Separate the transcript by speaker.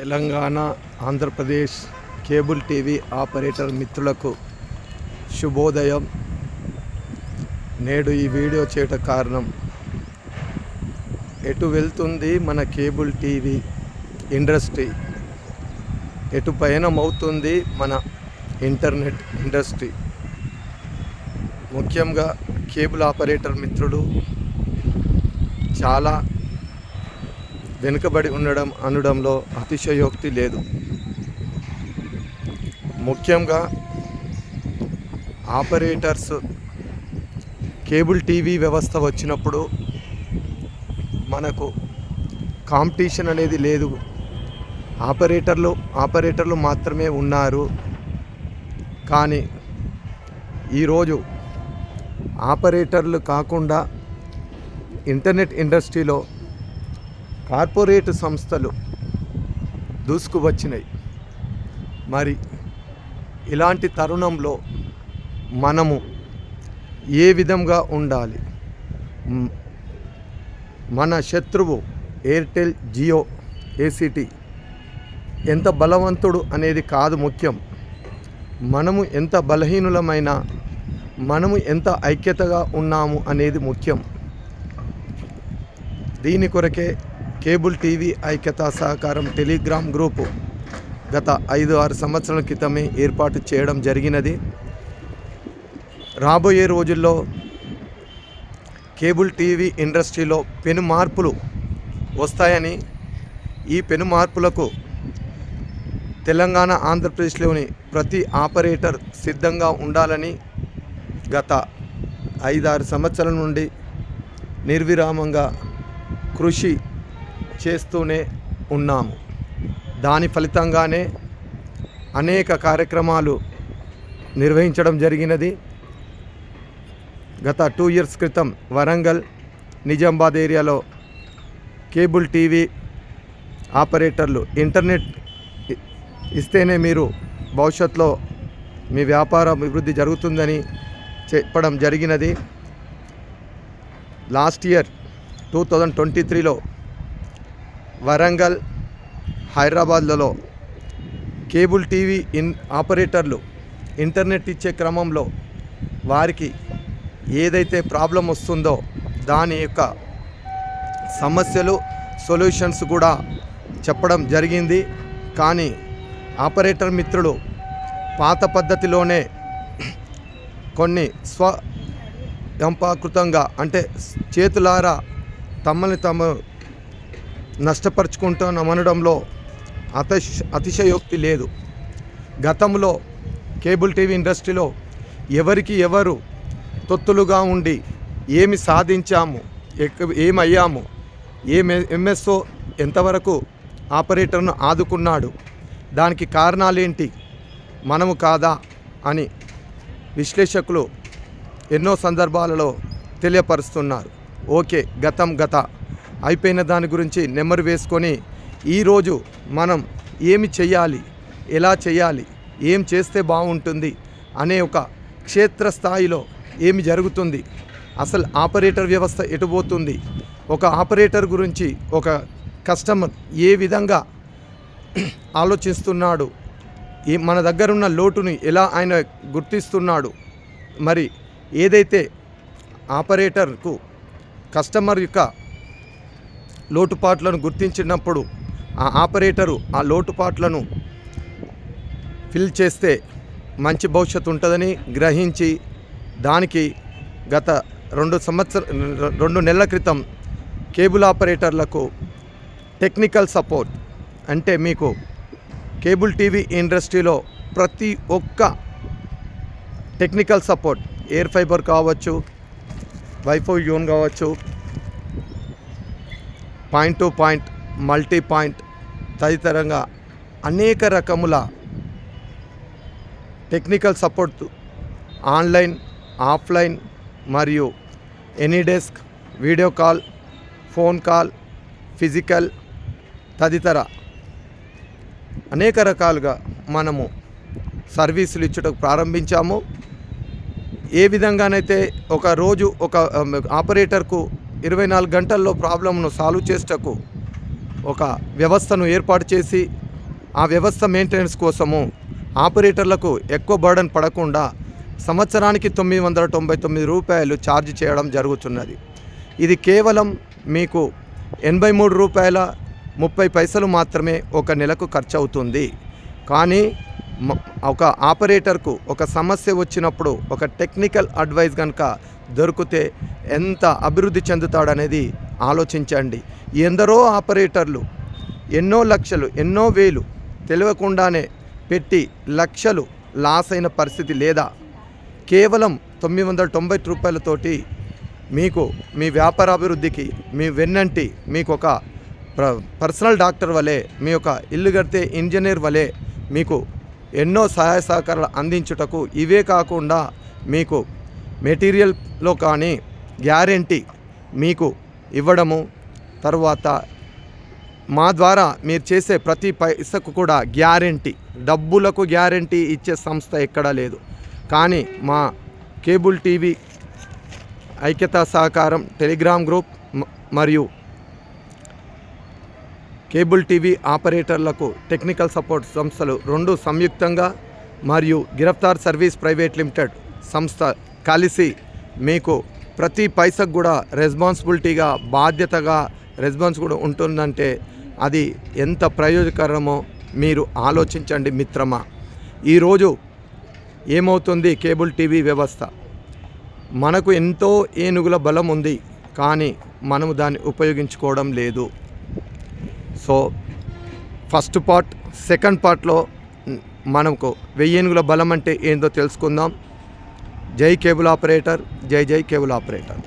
Speaker 1: Telangana Andhra Pradesh cable TV operator మిత్రులకు శుభోదయం. నేడు ఈ వీడియో చేయట కారణం ఎటు వెళ్తుంది మన కేబుల్ టీవీ ఇండస్ట్రీ? ఎటు పయనం అవుతుంది మన ఇంటర్నెట్ ఇండస్ట్రీ? ముఖ్యంగా కేబుల్ ఆపరేటర్ మిత్రులు చాలా వెనుకబడి ఉండడం అనడంలో అతిశయోక్తి లేదు. ముఖ్యంగా ఆపరేటర్స్ కేబుల్ టీవీ వ్యవస్థ వచ్చినప్పుడు మనకు కాంపిటీషన్ అనేది లేదు. ఆపరేటర్లు ఆపరేటర్లు మాత్రమే ఉన్నారు. కానీ ఈరోజు ఆపరేటర్లు కాకుండా ఇంటర్నెట్ ఇండస్ట్రీలో కార్పొరేట్ సంస్థలు దూసుకువచ్చినాయి. మరి ఇలాంటి తరుణంలో మనము ఏ విధంగా ఉండాలి? మన శత్రువు ఎయిర్టెల్ జియో ఏసీటీ ఎంత బలవంతుడు అనేది కాదు ముఖ్యం. మనము ఎంత బలహీనులమైన మనము ఎంత ఐక్యతగా ఉన్నాము అనేది ముఖ్యం. దీని కొరకే కేబుల్ టీవీ ఐక్యతా సహకారం టెలిగ్రామ్ గ్రూపు గత ఐదు ఆరు సంవత్సరాల క్రితమే ఏర్పాటు చేయడం జరిగినది. రాబోయే రోజుల్లో కేబుల్ టీవీ ఇండస్ట్రీలో పెను మార్పులు వస్తాయని ఈ పెను మార్పులకు తెలంగాణ ఆంధ్రప్రదేశ్లోని ప్రతి ఆపరేటర్ సిద్ధంగా ఉండాలని గత ఐదారు సంవత్సరాల నుండి నిర్విరామంగా కృషి చేస్తూనే ఉన్నాము. దాని ఫలితంగానే అనేక కార్యక్రమాలు నిర్వహించడం జరిగినది. గత టూ ఇయర్స్ క్రితం వరంగల్ నిజామాబాద్ ఏరియాలో కేబుల్ టీవీ ఆపరేటర్లు ఇంటర్నెట్ ఇస్తేనే మీరు భవిష్యత్తులో మీ వ్యాపార అభివృద్ధి జరుగుతుందని చెప్పడం జరిగినది. Last year two thousand twenty త్రీలో వరంగల్ హైదరాబాద్లలో కేబుల్ టీవీ ఇన్ ఆపరేటర్లు ఇంటర్నెట్ ఇచ్చే క్రమంలో వారికి ఏదైతే ప్రాబ్లం వస్తుందో దాని యొక్క సమస్యలు సొల్యూషన్స్ కూడా చెప్పడం జరిగింది. కానీ ఆపరేటర్ మిత్రులు పాత పద్ధతిలోనే కొన్ని స్వ యంపాకృతంగా అంటే చేతులారా తమని తమ నష్టపరుచుకుంటామనడంలో అతిశ అతిశయోక్తి లేదు. గతంలో కేబుల్ టీవీ ఇండస్ట్రీలో ఎవరికి ఎవరు తొత్తులుగా ఉండి ఏమి సాధించాము ఏమయ్యాము ఏం ఎంఎస్ఓ ఎంతవరకు ఆపరేటర్ను ఆదుకున్నాడు దానికి కారణాలేంటి మనము కాదా అని విశ్లేషకులు ఎన్నో సందర్భాలలో తెలియపరుస్తున్నారు. ఓకే గతం గత. అయిపోయిన దాని గురించి నెమరు వేసుకొని ఈరోజు మనం ఏమి చేయాలి ఎలా చేయాలి ఏం చేస్తే బాగుంటుంది? అనే ఒక క్షేత్రస్థాయిలో ఏమి జరుగుతుంది? అసలు ఆపరేటర్ వ్యవస్థ ఎటుపోతుంది ఒక ఆపరేటర్ గురించి ఒక కస్టమర్ ఏ విధంగా ఆలోచిస్తున్నాడు? ఈ మన దగ్గర ఉన్న లోటుని ఎలా ఆయన గుర్తిస్తున్నాడు? మరి ఏదైతే ఆపరేటర్కు కస్టమర్ యొక్క లోటుపాట్లను గుర్తించినప్పుడు ఆ ఆపరేటరు ఆ లోటుపాట్లను ఫిల్ చేస్తే మంచి భవిష్యత్తు ఉంటుందని గ్రహించి దానికి గత రెండు సంవత్సర రెండు నెలల క్రితం కేబుల్ ఆపరేటర్లకు టెక్నికల్ సపోర్ట్ అంటే మీకు కేబుల్ టీవీ ఇండస్ట్రీలో ప్రతి ఒక్క టెక్నికల్ సపోర్ట్ ఎయిర్ ఫైబర్ కావచ్చు వైఫై యూన్ కావచ్చు point to point multi point తదితరంగా అనేక రకముల టెక్నికల్ సపోర్ట్ ఆన్లైన్ ఆఫ్లైన్ మరియు AnyDesk video call phone call physical తదితర అనేక రకాలుగా మనము సర్వీసులు ఇచ్చుటకు ప్రారంభించాము. ఏ విధంగానైతే ఒక రోజు ఒక ఆపరేటర్కు ఇరవై నాలుగు గంటల్లో ప్రాబ్లంను సాల్వ్ చేసేటకు ఒక వ్యవస్థను ఏర్పాటు చేసి ఆ వ్యవస్థ మెయింటెనెన్స్ కోసము ఆపరేటర్లకు ఎక్కువ బర్డన్ పడకుండా సంవత్సరానికి తొమ్మిది వందల తొంభై తొమ్మిది రూపాయలు ఛార్జ్ చేయడం జరుగుతున్నది. ఇది కేవలం మీకు ఎనభై మూడు రూపాయల ముప్పై పైసలు మాత్రమే ఒక నెలకు ఖర్చు అవుతుంది కానీ ఒక ఆపరేటర్కు ఒక సమస్య వచ్చినప్పుడు ఒక టెక్నికల్ అడ్వైస్ కనుక దొరికితే ఎంత అభివృద్ధి చెందుతాడనేది ఆలోచించండి. ఎందరో ఆపరేటర్లు ఎన్నో లక్షలు ఎన్నో వేలు తెలియకుండానే పెట్టి లక్షలు లాస్ అయిన పరిస్థితి లేదా? కేవలం తొమ్మిది వందల తొంభై రూపాయలతోటి మీకు మీ వ్యాపారాభివృద్ధికి మీ వెన్నంటి మీకు ఒక పర్సనల్ డాక్టర్ వలె మీ యొక్క ఇల్లు కడితే ఇంజనీర్ వలె మీకు ఎన్నో సహాయ సహకారాలు అందించుటకు ఇవే కాకుండా మీకు మెటీరియల్లో కానీ గ్యారెంటీ మీకు ఇవ్వడము తర్వాత మా ద్వారా మీరు చేసే ప్రతి పైసకు కూడా గ్యారెంటీ డబ్బులకు గ్యారెంటీ ఇచ్చే సంస్థ ఎక్కడా లేదు. కానీ మా కేబుల్ టీవీ ఐక్యతా సహకారం టెలిగ్రామ్ గ్రూప్ మరియు కేబుల్ టీవీ ఆపరేటర్లకు టెక్నికల్ సపోర్ట్ సంస్థలు రెండు సంయుక్తంగా మరియు గిరఫ్తార్ సర్వీస్ ప్రైవేట్ లిమిటెడ్ సంస్థ కలిసి మీకు ప్రతి పైసకు కూడా రెస్పాన్సిబిలిటీగా బాధ్యతగా రెస్పాన్స్ కూడా ఉంటుందంటే అది ఎంత ప్రయోజకరమో మీరు ఆలోచించండి మిత్రమా. ఈరోజు ఏమవుతుంది కేబుల్ టీవీ వ్యవస్థ? మనకు ఎంతో ఏనుగుల బలం ఉంది కానీ మనము దాన్ని ఉపయోగించుకోవడం లేదు. సో ఫస్ట్ పార్ట్ సెకండ్ పార్ట్లో మనకు వెయ్యేనుగుల బలం అంటే ఏందో తెలుసుకుందాం. జై కేబుల్ ఆపరేటర్ జై జై కేబుల్ ఆపరేటర్.